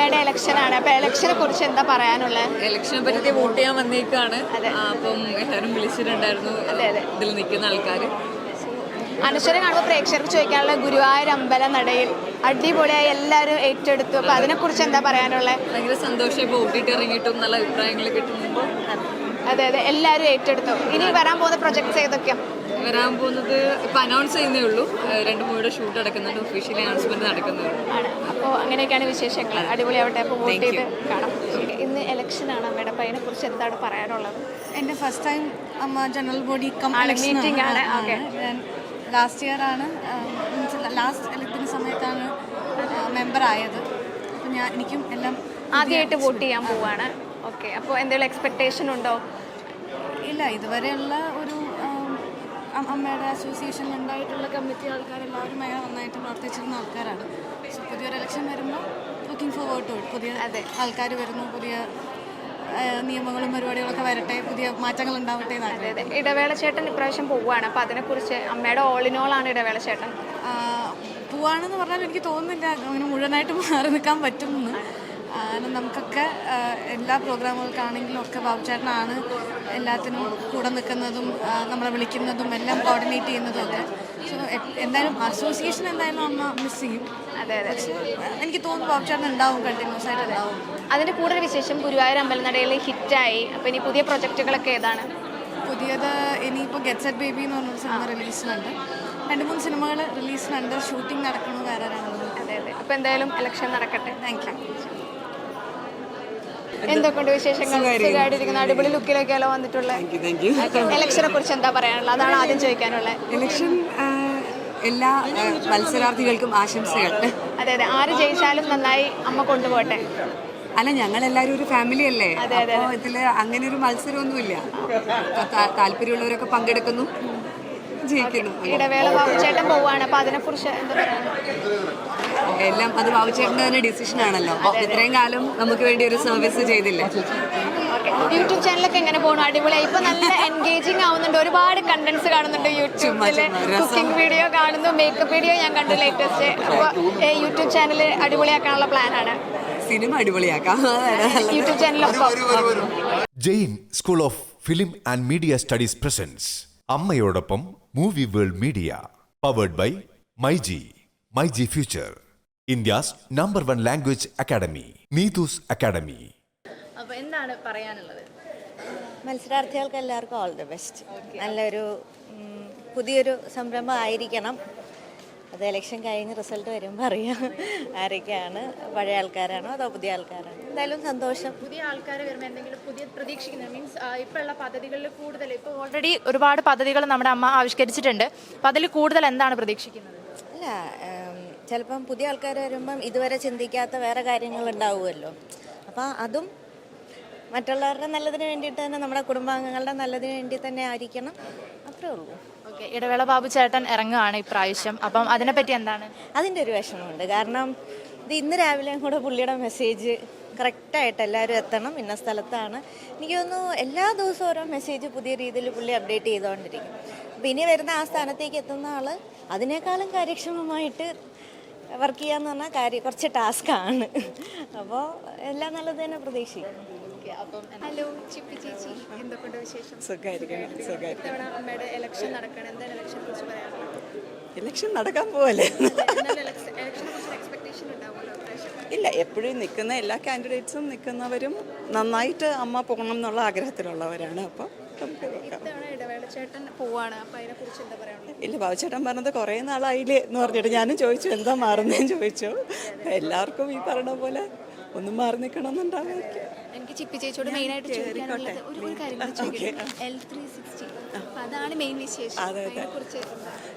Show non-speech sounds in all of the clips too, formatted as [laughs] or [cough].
അമ്മയുടെ ഇലക്ഷനാണ് അപ്പൊ ഇലക്ഷനെ കുറിച്ച് എന്താ പറയാനുള്ളത് ഇലക്ഷനെ പറ്റി വോട്ട് ചെയ്യാൻ വന്നേക്കാണ്. അപ്പം എല്ലാവരും വിളിച്ചിട്ടുണ്ടായിരുന്നു. ഇതിൽ നിൽക്കുന്ന ആൾക്കാർ അനശ്വര കാണുമ്പോൾ പ്രേക്ഷകർക്ക് ചോദിക്കാനുള്ള ഗുരുവായൂർ അമ്പല നടയിൽ അടിപൊളിയായി എല്ലാവരും ഏറ്റെടുത്തു. അപ്പൊ അതിനെ കുറിച്ച് എന്താ പറയാനുള്ളത് ഭയങ്കര സന്തോഷം ഇപ്പോൾ ഓട്ടിട്ട് ഇറങ്ങിയിട്ടും നല്ല അഭിപ്രായങ്ങൾ കിട്ടുമ്പോൾ അതെ അതെ. എല്ലാവരും ഏറ്റെടുത്തു. ഇനി വരാൻ പോകുന്ന പ്രൊജക്ട്സ് ഏതൊക്കെയാ? വരാൻ പോകുന്നത് ഇപ്പം അനൗൺസ് ചെയ്യുന്നേ ഉള്ളൂ. രണ്ടു മൂവിയുടെ ഷൂട്ട് നടക്കുന്നുണ്ട്. ഒഫീഷ്യലി അനൗൺസ്മെന്റ് നടക്കുന്നേ ഉള്ളൂ. ആണ്. അപ്പോൾ അങ്ങനെയൊക്കെയാണ് വിശേഷങ്ങൾ. അടിപൊളിയാവട്ടെ. അപ്പോൾ വോട്ട്. ചെയ്ത് കാണാം. ഇന്ന് ഇലക്ഷനാണ്. അമ്മയുടെ അപ്പോൾ അതിനെ കുറിച്ച് എന്താണ് പറയാനുള്ളത്? എന്റെ first time AMMA general body meeting ആണ്, ഓക്കെ ലാസ്റ്റ് ഇയർ ആണ് ലാസ്റ്റ് ഇലക്ഷൻ സമയത്താണ് മെമ്പർ ആയത്. അപ്പം ഞാൻ എനിക്കും എല്ലാം ആദ്യമായിട്ട് വോട്ട് ചെയ്യാൻ പോവാണ്. ഓക്കെ. അപ്പോൾ എന്തെങ്കിലും എക്സ്പെക്റ്റേഷൻ ഉണ്ടോ? ഇല്ല ഇതുവരെയുള്ള ഒരു അമ്മയുടെ അസോസിയേഷൻ ഉണ്ടായിട്ടുള്ള കമ്മിറ്റി ആൾക്കാരെല്ലാവരും അയാൾ നന്നായിട്ട് പ്രവർത്തിച്ചിരുന്ന ആൾക്കാരാണ്. സോ പുതിയൊരു ഇലക്ഷൻ വരുമ്പോൾ ലുക്കിംഗ് ഫോർവേഡ് ടു പുതിയ അതെ. ആൾക്കാർ വരുന്നു പുതിയ നിയമങ്ങളും പരിപാടികളൊക്കെ വരട്ടെ പുതിയ മാറ്റങ്ങൾ ഉണ്ടാവട്ടെ അതെ അതെ. ഇടവേള ചേട്ടൻ ഇപ്രാവശ്യം പോവുകയാണ് അപ്പോൾ അതിനെക്കുറിച്ച് അമ്മയുടെ ഓളിനോളാണ് ഇടവേള ചേട്ടൻ. പോവാണെന്ന് പറഞ്ഞാൽ എനിക്ക് തോന്നുന്നില്ല. അങ്ങനെ മുഴുവനായിട്ട് മാറി നിൽക്കാൻ പറ്റുമെന്ന്. കാരണം നമുക്കൊക്കെ എല്ലാ പ്രോഗ്രാമുകൾക്കാണെങ്കിലും ഒക്കെ ബാബുചേട്ടനാണ് എല്ലാത്തിനും കൂടെ നിൽക്കുന്നതും നമ്മളെ വിളിക്കുന്നതും എല്ലാം കോർഡിനേറ്റ് ചെയ്യുന്നതും ഒക്കെ. സോ എന്തായാലും അസോസിയേഷൻ എന്തായാലും അമ്മ മിസ് ചെയ്യും. അതെ അതെ. പക്ഷേ എനിക്ക് തോന്നുന്നു ബാബുചേട്ടൻ ഉണ്ടാവും കണ്ടിന്യൂസ് ആയിട്ട് ഉണ്ടാവും. അതിന്റെ കൂടുതൽ വിശേഷം ഗുരുവായൂർ അമ്പലനടയിൽ ഹിറ്റായി. അപ്പോൾ ഇനി പുതിയ പ്രൊജക്റ്റുകളൊക്കെ ഏതാണ്? പുതിയത് ഇനിയിപ്പോൾ ഗെറ്റ് സെറ്റ് ബേബി എന്ന് പറഞ്ഞൊരു സിനിമ റിലീസിനുണ്ട് രണ്ട് മൂന്ന് സിനിമകൾ റിലീസിനുണ്ട് ഷൂട്ടിംഗ് നടക്കണു വേറെ രണ്ടും അതെ അതെ. അപ്പോൾ എന്തായാലും ഇലക്ഷൻ നടക്കട്ടെ. താങ്ക് യു എന്തൊക്കെയുണ്ട് വിശേഷങ്ങൾ? സുഖമായിട്ടിരിക്കുന്ന. അടിപൊളി ലുക്കിലൊക്കെയല്ലോ വന്നിട്ടുള്ളത് ഇലക്ഷനെ കുറിച്ച് എന്താ പറയാനുള്ളത്? അതാണ് ആദ്യം ചോദിക്കാനുള്ളത് ഇലക്ഷൻ എല്ലാ മത്സരാർത്ഥികൾക്കും ആശംസകൾ. അതെ അതെ. ആര് ജയിച്ചാലും നന്നായി അമ്മ കൊണ്ടുപോകട്ടെ. അല്ല ഞങ്ങൾ എല്ലാരും ഒരു ഫാമിലി അല്ലേ? അപ്പോൾ ഇതിൽ അങ്ങനെ ഒരു മത്സരമൊന്നുമില്ല താല്പര്യമുള്ളവരൊക്കെ പങ്കെടുക്കുന്നു. ജയിക്കുന്നു ഇടവേള ബാബുചേട്ടൻ പോവാണ് എന്താ എല്ലാം അത് ബാബുചേട്ടന്റെ തന്നെ ഡിസിഷൻ ആണല്ലോ. ഇത്രയും കാലം നമുക്ക് വേണ്ടി ഒരു സർവീസ് ചെയ്തില്ലേ? യൂട്യൂബ് ചാനലൊക്കെ എങ്ങനെ പോകണം അടിപൊളിയായി ഇപ്പൊ നല്ല എൻഗേജിങ് ആവുന്നുണ്ട്. ഒരുപാട് കണ്ടന്റ്സ് കാണുന്നുണ്ട് യൂട്യൂബിൽ. കുക്കിംഗ് വീഡിയോ കാണുന്നു. മേക്കപ്പ് വീഡിയോ ഞാൻ കണ്ടു ലേറ്റസ്റ്റ് അപ്പൊ യൂട്യൂബ് ചാനൽ അടിപൊളിയാക്കാനുള്ള പ്ലാനാണ് cinema അടിപൊളിയാക്കാം. YouTube channel Jain school of film and media studies presence അമ്മയോടൊപ്പം movie world media powered by my G my G future India's number one language academy Neethu's academy അപ്പോൾ എന്താണ് പറയാനുള്ളത്? മത്സരാർത്ഥികൾക്ക് എല്ലാവർക്കും all the best നല്ലൊരു ഉം, പുതിയൊരു സംരംഭം ആയിരിക്കണം. അത് ഇലക്ഷൻ കഴിഞ്ഞ് റിസൾട്ട് വരുമ്പോൾ അറിയാം ആരൊക്കെയാണ്. പഴയ ആൾക്കാരാണോ അതോ പുതിയ ആൾക്കാരാണോ? എന്തായാലും സന്തോഷം. പുതിയ ആൾക്കാർ വരുമ്പോൾ എന്തെങ്കിലും പുതിയ പ്രതീക്ഷിക്കുന്നത് മീൻസ് ഇപ്പോഴുള്ള പദ്ധതികളിൽ കൂടുതൽ ഇപ്പോൾ ഓൾറെഡി ഒരുപാട് പദ്ധതികൾ നമ്മുടെ അമ്മ ആവിഷ്കരിച്ചിട്ടുണ്ട്. അപ്പോൾ അതിൽ കൂടുതൽ എന്താണ് പ്രതീക്ഷിക്കുന്നത്? അല്ല ചിലപ്പം പുതിയ ആൾക്കാർ വരുമ്പം ഇതുവരെ ചിന്തിക്കാത്ത വേറെ കാര്യങ്ങൾ ഉണ്ടാവുമല്ലോ അപ്പോൾ അതും മറ്റുള്ളവരുടെ നല്ലതിന് വേണ്ടിയിട്ട് തന്നെ നമ്മുടെ കുടുംബാംഗങ്ങളുടെ നല്ലതിന് വേണ്ടി തന്നെ ആയിരിക്കണം. അത്രേ ഉള്ളൂ. ഓക്കെ ഇടവേള ബാബു ചേട്ടൻ ഇറങ്ങുകയാണ് ഇപ്രാവശ്യം. അപ്പം അതിനെപ്പറ്റി എന്താണ്? അതിന്റെ ഒരു വിഷമമുണ്ട്. കാരണം ഇത് ഇന്ന് രാവിലെയും കൂടെ പുള്ളിയുടെ മെസ്സേജ് കറക്റ്റായിട്ട് എല്ലാവരും എത്തണം. ഇന്ന സ്ഥലത്താണ്. എനിക്ക് തോന്നുന്നു എല്ലാ ദിവസവും ഓരോ മെസ്സേജ് പുതിയ രീതിയിൽ പുള്ളി അപ്ഡേറ്റ് ചെയ്തുകൊണ്ടിരിക്കും. അപ്പോൾ ഇനി വരുന്ന ആ സ്ഥാനത്തേക്ക് എത്തുന്ന ആൾ അതിനേക്കാളും കാര്യക്ഷമമായിട്ട് വർക്ക് ചെയ്യാന്ന് പറഞ്ഞാൽ കാര്യം കുറച്ച് ടാസ്ക്കാണ് അപ്പോൾ എല്ലാം നല്ലത് തന്നെ പ്രതീക്ഷിക്കും ഹലോ ചിപ്പി ചേച്ചി എന്തൊക്കെയുണ്ട് വിശേഷം? സുഖമായിരിക്കണം അമ്മയുടെ ഇലക്ഷൻ നടക്കണം. എന്താണ് ഇലക്ഷനെ കുറിച്ച് പറയാനുള്ളത്? ഇലക്ഷൻ നടക്കാൻ പോവല്ലേ? എക്സ്പെക്ടേഷൻ ഉണ്ടാവുമല്ലോ. ഇല്ല എപ്പോഴും നിൽക്കുന്ന എല്ലാ കാൻഡിഡേറ്റ്സും നിൽക്കുന്നവരും നന്നായിട്ട് അമ്മ പോകണം എന്നുള്ള ആഗ്രഹത്തിലുള്ളവരാണ്. അപ്പോൾ ഇല്ല ബാബുചേട്ടൻ പറഞ്ഞത് കുറേ നാളായില്ലേ എന്ന് പറഞ്ഞിട്ട് ഞാനും ചോദിച്ചു എന്താ മാറുന്നതെന്ന് ചോദിച്ചു. എല്ലാവർക്കും ഈ പറഞ്ഞ പോലെ ഒന്നും മാറി നിൽക്കണമെന്നുണ്ടാവും. എനിക്ക് ചിപ്പി ചേച്ചിയോട് മെയിൻ ആയിട്ട് ചോദിക്കാനുള്ളത് ഒരു ഒരു കാര്യം എൽ ത്രീ സിക്സ്റ്റി അതാണ് മെയിൻ വിശേഷം. അതെ, അതെ.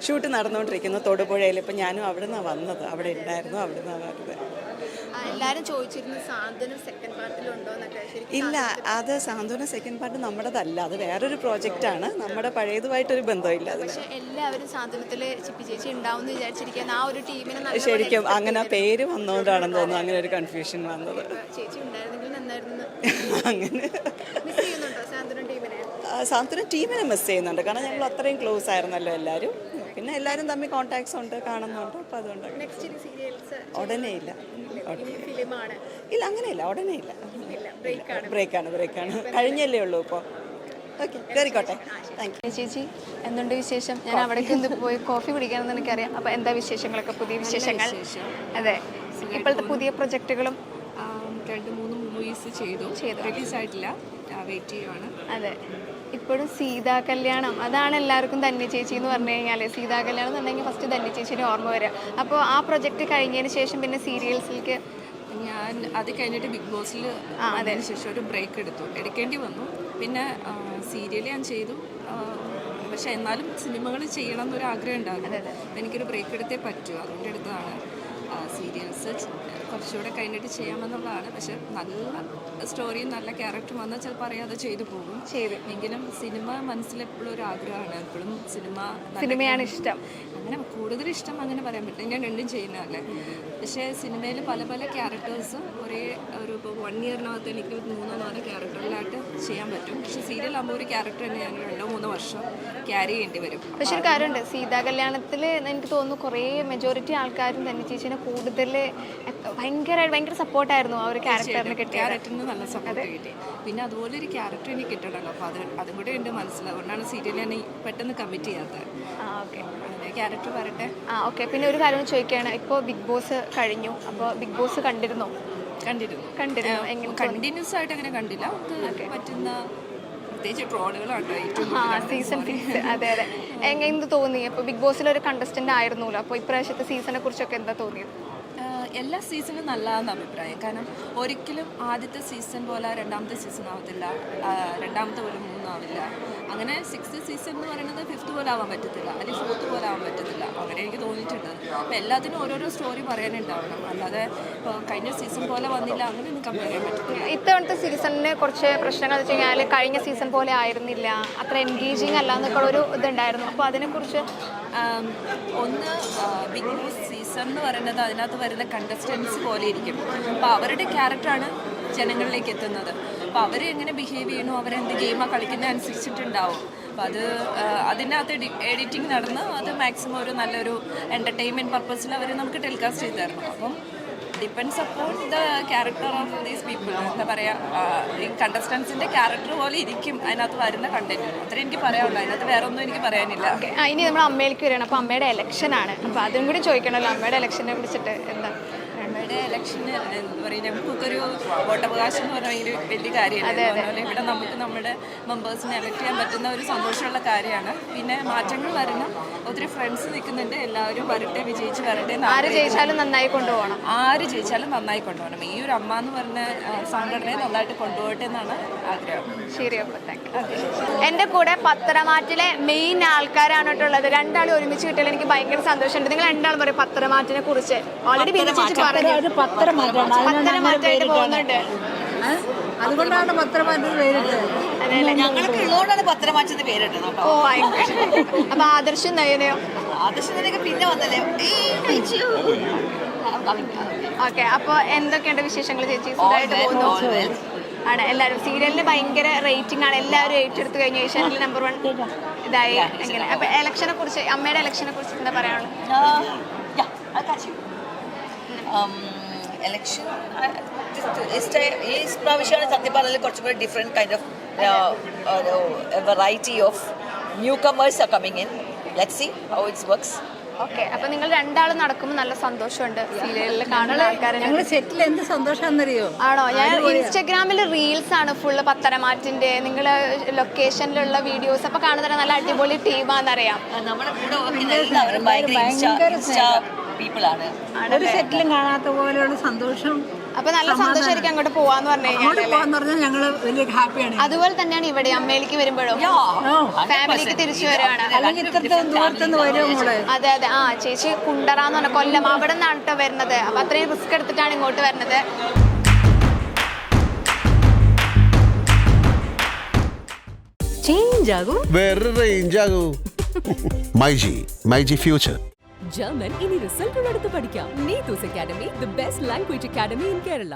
ഷൂട്ട് നടന്നുകൊണ്ടിരിക്കുന്നു തൊടുപുഴയിൽ. ഇപ്പം ഞാനും അവിടെ നിന്നാണ് വന്നത്. അവിടെ ഉണ്ടായിരുന്നു അവിടെ നിന്നാണ് വരുന്നത്. ആ, എല്ലാരും ചോദിച്ചിരുന്നു സാന്ത്വനം സെക്കൻഡ് പാർട്ടിലുണ്ടോ ഇല്ല അത് സാന്ത്വന സെക്കൻഡ് പാർട്ട് നമ്മുടേതല്ല. അത് വേറൊരു പ്രോജക്റ്റ് ആണ്. നമ്മുടെ പഴയതുമായിട്ടൊരു ബന്ധമില്ല പക്ഷേ എല്ലാവരും സാന്ത്വനത്തിൽ ചിപ്പി ചേച്ചി ഉണ്ടാവും വിചാരിച്ചിരിക്കാൻ ആ ഒരു ടീമിനെ ശരിക്കും അങ്ങനെ പേര് വന്നുകൊണ്ടാണെന്ന് തോന്നുന്നു അങ്ങനെ ഒരു കൺഫ്യൂഷൻ വന്നത്. ചേച്ചി ഉണ്ടായിരുന്നെങ്കിൽ നന്നായിരുന്നു. [laughs] അങ്ങനെ. സാന്ത്വനം ടീമിനെ? മിസ് ചെയ്യുന്നുണ്ട്. കാരണം ഞങ്ങൾ അത്രയും ക്ലോസ് ആയിരുന്നല്ലോ എല്ലാവരും പിന്നെ എല്ലാവരും തമ്മിൽ കോൺടാക്ട്സ് ഉണ്ട് കാണുന്നുണ്ട്. അപ്പോൾ അതുകൊണ്ട് നെക്സ്റ്റ് സീരിയൽസ് ഉടനെ ഇല്ല. ഇല്ല. ഫിലിമാണ് ഇല്ല. അങ്ങനെയില്ല ഉടനെ ഇല്ല. ബ്രേക്കാണ് ബ്രേക്കാണ് കഴിഞ്ഞല്ലേ ഉള്ളൂ ഇപ്പോൾ ഓക്കെ കയറിക്കോട്ടെ താങ്ക് യു ചേച്ചി എന്തുണ്ട് വിശേഷം? ഞാൻ അവിടേക്ക് ഇന്ന് പോയി കോഫി കുടിക്കാമെന്ന് എനിക്കറിയാം. അപ്പോൾ എന്താ വിശേഷങ്ങളൊക്കെ? പുതിയ വിശേഷങ്ങൾ? അതെ. ഇപ്പോഴത്തെ പുതിയ പ്രൊജക്റ്റുകളും രണ്ട് മൂന്ന് മൂവീസ് ചെയ്തു. റിലീസായിട്ടില്ല വെയിറ്റ് ചെയ്യുവാണ്. അതെ. ഇപ്പോഴും സീതാ കല്യാണം. അതാണ് എല്ലാവർക്കും ധന്യ ചേച്ചി എന്ന് പറഞ്ഞു കഴിഞ്ഞാൽ സീതാ കല്യാണം എന്ന് പറഞ്ഞെങ്കിൽ ഫസ്റ്റ് ധന്യ ചേച്ചിയുടെ ഓർമ്മ വരിക അപ്പോൾ ആ പ്രൊജക്റ്റ് കഴിഞ്ഞതിന് ശേഷം പിന്നെ സീരിയൽസിലേക്ക് ഞാൻ അത് കഴിഞ്ഞിട്ട് ബിഗ് ബോസിൽ അതിന് ശേഷം ഒരു ബ്രേക്ക് എടുത്തു. എടുക്കേണ്ടി വന്നു. പിന്നെ സീരിയൽ ഞാൻ ചെയ്തു. പക്ഷേ എന്നാലും സിനിമകൾ ചെയ്യണം എന്നൊരു ആഗ്രഹം ഉണ്ടാകും എനിക്കൊരു ബ്രേക്ക് എടുത്തേ പറ്റൂ. അതുകൊണ്ട് എടുത്തതാണ്. സീരിയൽസ് കുറച്ചുകൂടെ കഴിഞ്ഞിട്ട് ചെയ്യാമെന്നുള്ളതാണ്. പക്ഷെ നല്ല സ്റ്റോറിയും നല്ല ക്യാരക്ടറും വന്നാൽ ചിലപ്പോൾ അറിയാതെ ചെയ്തു പോകും. ചെയ്തു. എങ്കിലും സിനിമ മനസ്സിലെപ്പോഴും ഒരു ആഗ്രഹമാണ്. എപ്പോഴും സിനിമ സിനിമയാണ് ഇഷ്ടം. അങ്ങനെ കൂടുതൽ ഇഷ്ടം അങ്ങനെ പറയാൻ പറ്റില്ല. ഞാൻ രണ്ടും ചെയ്യുന്നതല്ലേ പക്ഷേ സിനിമയിൽ പല പല ക്യാരക്ടേഴ്സ് ഒരേ ഒരു ഇപ്പോൾ വൺ ഇയറിനകത്ത് എനിക്ക് മൂന്നോ നാലോ ക്യാരക്ടറിലായിട്ട് ചെയ്യാൻ പറ്റും. പക്ഷെ സീരിയൽ ആകുമ്പോൾ ഒരു ക്യാരക്ടർ തന്നെ ഞാൻ രണ്ടോ മൂന്നോ വർഷം ക്യാരി ചെയ്യേണ്ടി വരും. പക്ഷെ ഒരു കാര്യമുണ്ട്. സീതാ കല്യാണത്തിൽ എനിക്ക് തോന്നുന്നു കുറേ മെജോറിറ്റി ആൾക്കാരും തന്നെ ചേച്ചിനെ കൂടുതൽ ഭയങ്കര ഭയങ്കര സപ്പോർട്ടായിരുന്നു ആ ഒരു ക്യാരക്ടറിന് കിട്ടിയത്. നല്ല സപ്പോർട്ട് കിട്ടി. പിന്നെ അതുപോലെ ഒരു ക്യാരക്ടർ എനിക്ക് കിട്ടണമല്ലോ അപ്പോൾ അത് അതും കൂടെ ഉണ്ട് മനസ്സിലാവും അതുകൊണ്ടാണ് സീരിയൽ ഞാൻ പെട്ടെന്ന് കമ്മിറ്റ് ചെയ്യാത്തത്. ആ ഓക്കെ. ക്യാരക്ടർ വരട്ടെ. ആ ഓക്കെ. പിന്നെ ഒരു കാര്യം ചോദിക്കുകയാണ്. ഇപ്പോൾ ബിഗ് ബോസ് കഴിഞ്ഞു. അപ്പോൾ ബിഗ് ബോസ് കണ്ടിരുന്നോ? കണ്ടിരുന്നു. കണ്ടിരുന്നു? എങ്ങനെ കണ്ടിന്യൂസ് ആയിട്ട് അങ്ങനെ കണ്ടില്ല. അത് പറ്റുന്ന പ്രത്യേകിച്ച് ട്രോളുകളാണ് സീസൺ സിക്സ് അതെ അതെ. എങ്ങനെ തോന്നി? അപ്പോൾ ബിഗ് ബോസിൽ ഒരു കണ്ടസ്റ്റന്റ് ആയിരുന്നല്ലോ. അപ്പോൾ ഇപ്രാവശ്യത്തെ സീസണെ കുറിച്ചൊക്കെ എന്താ തോന്നിയത്? എല്ലാ സീസണും നല്ലതാണെന്ന് അഭിപ്രായം. കാരണം ഒരിക്കലും ആദ്യത്തെ സീസൺ പോലെ രണ്ടാമത്തെ സീസൺ ആവത്തില്ല. രണ്ടാമത്തെ പോലെ മൂന്നാവില്ല അങ്ങനെ സിക്സ്ത് സീസൺ എന്ന് പറയുന്നത് ഫിഫ്ത്ത് പോലെ ആവാൻ പറ്റത്തില്ല. അല്ലെങ്കിൽ ഫോർത്ത് പോലെ ആവാൻ പറ്റത്തില്ല. അങ്ങനെ എനിക്ക് തോന്നിയിട്ടുണ്ട്. അപ്പോൾ എല്ലാത്തിനും ഓരോരോ സ്റ്റോറി പറയാനുണ്ടാവണം. അല്ലാതെ ഇപ്പോൾ കഴിഞ്ഞ സീസൺ പോലെ വന്നില്ല. അങ്ങനെ എനിക്ക് കമ്പയർ ചെയ്യാൻ പറ്റത്തില്ല. ഇത്തവണത്തെ സീസണിന് കുറച്ച് പ്രശ്നങ്ങൾ വെച്ച് കഴിഞ്ഞാൽ കഴിഞ്ഞ സീസൺ പോലെ ആയിരുന്നില്ല. അത്ര എൻഗേജിങ് അല്ല എന്നൊക്കെ ഒരു ഇതുണ്ടായിരുന്നു. അപ്പോൾ അതിനെക്കുറിച്ച് ഒന്ന് ബിഗ് ബോസ് സീസൺ എന്ന് പറയുന്നത് അതിനകത്ത് വരുന്ന കണ്ടസ്റ്റൻസ് പോലെ ഇരിക്കും. അപ്പോൾ അവരുടെ ക്യാരക്ടറാണ് ജനങ്ങളിലേക്ക് എത്തുന്നത്. അപ്പോൾ അവർ എങ്ങനെ ബിഹേവ് ചെയ്യണോ അവരെന്ത് ഗെയിമാണ് കളിക്കുന്നത് അനുസരിച്ചിട്ടുണ്ടാവും. അപ്പോൾ അത് അതിനകത്ത് എഡിറ്റിംഗ് നടന്ന് അത് മാക്സിമം ഒരു നല്ലൊരു എന്റർടൈൻമെന്റ് പർപ്പസിൽ അവർ നമുക്ക് ടെലികാസ്റ്റ് ചെയ്ത് തരണം. അപ്പം depends upon the character of these people എന്താ പറയുക കണ്ടസ്റ്റൻസിന്റെ ക്യാരക്ടർ പോലെ ഇരിക്കും അതിനകത്ത് വരുന്ന കണ്ടന്റ് അത്രേ എനിക്ക് പറയാനുള്ളൂ. അതിനകത്ത് വേറെ ഒന്നും എനിക്ക് പറയാനില്ല. ഇനി നമ്മൾ അമ്മയിലേക്ക് വരികയാണ്. അപ്പോൾ അമ്മയുടെ ഇലക്ഷനാണ് അപ്പോൾ അതും കൂടി ചോദിക്കണമല്ലോ. അമ്മയുടെ ഇലക്ഷനെ കുറിച്ചിട്ട് എന്താ? നമ്മുടെ ഇലക്ഷന് എന്താ പറയുക നമുക്കൊരു വോട്ടവകാശം എന്ന് പറഞ്ഞാൽ ഭയങ്കര വലിയ കാര്യമാണ് അതുപോലെ ഇവിടെ നമുക്ക് നമ്മുടെ മെമ്പേഴ്സിനെ എലക്ട് ചെയ്യാൻ പറ്റുന്ന ഒരു സന്തോഷമുള്ള കാര്യമാണ്. പിന്നെ മാറ്റങ്ങൾ വരണം. ഒത്തിരി ഫ്രണ്ട്സ് നിൽക്കുന്നുണ്ട്. എല്ലാവരും വരട്ടെ വിജയിച്ച് വരട്ടെ ആര് ജയിച്ചാലും നന്നായി കൊണ്ടുപോകണം. ആര് ജയിച്ചാലും നന്നായി കൊണ്ടുപോകണം. ഈ ഒരു അമ്മ എന്ന് പറഞ്ഞ സംഘടനയെ നന്നായിട്ട് കൊണ്ടുപോകട്ടെ എന്നാണ് ആഗ്രഹം. ശരി അപ്പോൾ താങ്ക് യു എന്റെ കൂടെ പത്രമാറ്റിലെ മെയിൻ ആൾക്കാരാണ് ഉള്ളത് രണ്ടാളും ഒരുമിച്ച് കിട്ടിയാൽ എനിക്ക് ഭയങ്കര സന്തോഷമുണ്ട്. നിങ്ങൾ രണ്ടാളും പറയും പത്രമാറ്റിനെ കുറിച്ച്. ഓൾറെഡി ചേച്ചി പത്തര പത്തരമാറ്റായിട്ട് പോകുന്നുണ്ട്. അതുകൊണ്ടാണ് പത്രമാറ്റ പേരിട്ടത്. ഞങ്ങൾക്ക് ഉള്ളതുകൊണ്ടാണ് പത്രമാറ്റത്തിന് പേരിട്ടത് കേട്ടോ. ഓ അപ്പൊ ആദർശം നയനയോ? ആദർശത്തിനൊക്കെ പിന്നെ വന്നല്ലേ? ഓക്കെ അപ്പോൾ എന്തൊക്കെയുണ്ട് വിശേഷങ്ങൾ ചേച്ചി? സുഖമായിട്ട് പോകുന്നു? ആണ് എല്ലാവരും. സീരിയലിന് ഭയങ്കര റേറ്റിംഗ് ആണ്. എല്ലാവരും ഏറ്റെടുത്ത് കഴിഞ്ഞ. ഏഷ്യാനെറ്റിൽ നമ്പർ വൺ ഇതായി. എങ്ങനെ? അപ്പൊ ഇലക്ഷനെ കുറിച്ച് അമ്മയുടെ ഇലക്ഷനെ കുറിച്ച് എന്താ പറയാനുള്ളത്? എലക്ഷൻ ഈ പ്രാവശ്യമാണ് സത്യം പറഞ്ഞാൽ കുറച്ചും കൂടി different kind of variety of newcomers are coming in let see how it's works okay അപ്പൊ നിങ്ങൾ രണ്ടാളും നടക്കുമ്പോൾ നല്ല സന്തോഷമുണ്ട് സീരിയലിൽ കാണുന്ന ആൾക്കാരെ ഞങ്ങൾ സെറ്റിൽ എന്ത് സന്തോഷാന്നറിയോ ആണോ? ഞാൻ ഇൻസ്റ്റഗ്രാമിൽ റീൽസ് ആണ് ഫുള്ള് പത്തനമാറ്റിന്റെ നിങ്ങൾ ലൊക്കേഷനിലുള്ള വീഡിയോസ് അപ്പൊ കാണുന്ന നല്ല അടിപൊളി ടീമാണെന്നറിയാം നമ്മുടെ കൂടെ വർക്ക് എല്ലാവരും ഭയങ്കര ഇൻസ്റ്റാ പീപ്പിളാണ് ഒരു സെറ്റിലും കാണാത്ത പോലെയുള്ള സന്തോഷം അപ്പൊ നല്ല സന്തോഷമായിരിക്കും അങ്ങോട്ട് പോവാന്ന് പറഞ്ഞു കഴിഞ്ഞാൽ ഞങ്ങൾ വലിയ ഹാപ്പിയാണ്. അതുപോലെ തന്നെയാണ് ഇവിടെ അമ്മയിലേക്ക് വരുമ്പോഴും. ഫാമിലിക്ക് തിരിച്ചു വരുവാണ് അതെ അതെ. ആ ചേച്ചി കുണ്ടറാന്ന് പറഞ്ഞ കൊല്ലം അവിടെ നിന്നാണ് കേട്ടോ വരുന്നത്. അപ്പൊ അത്രയും റിസ്ക് എടുത്തിട്ടാണ് ഇങ്ങോട്ട് വരുന്നത്. ചേഞ്ച് ആകും. വേറെ range ആകൂ. [laughs] My G my G future German ഇനി റിസൾട്ടുള്ളടുത്ത് പഠിക്കാം. Neethu's academy the best language academy in Kerala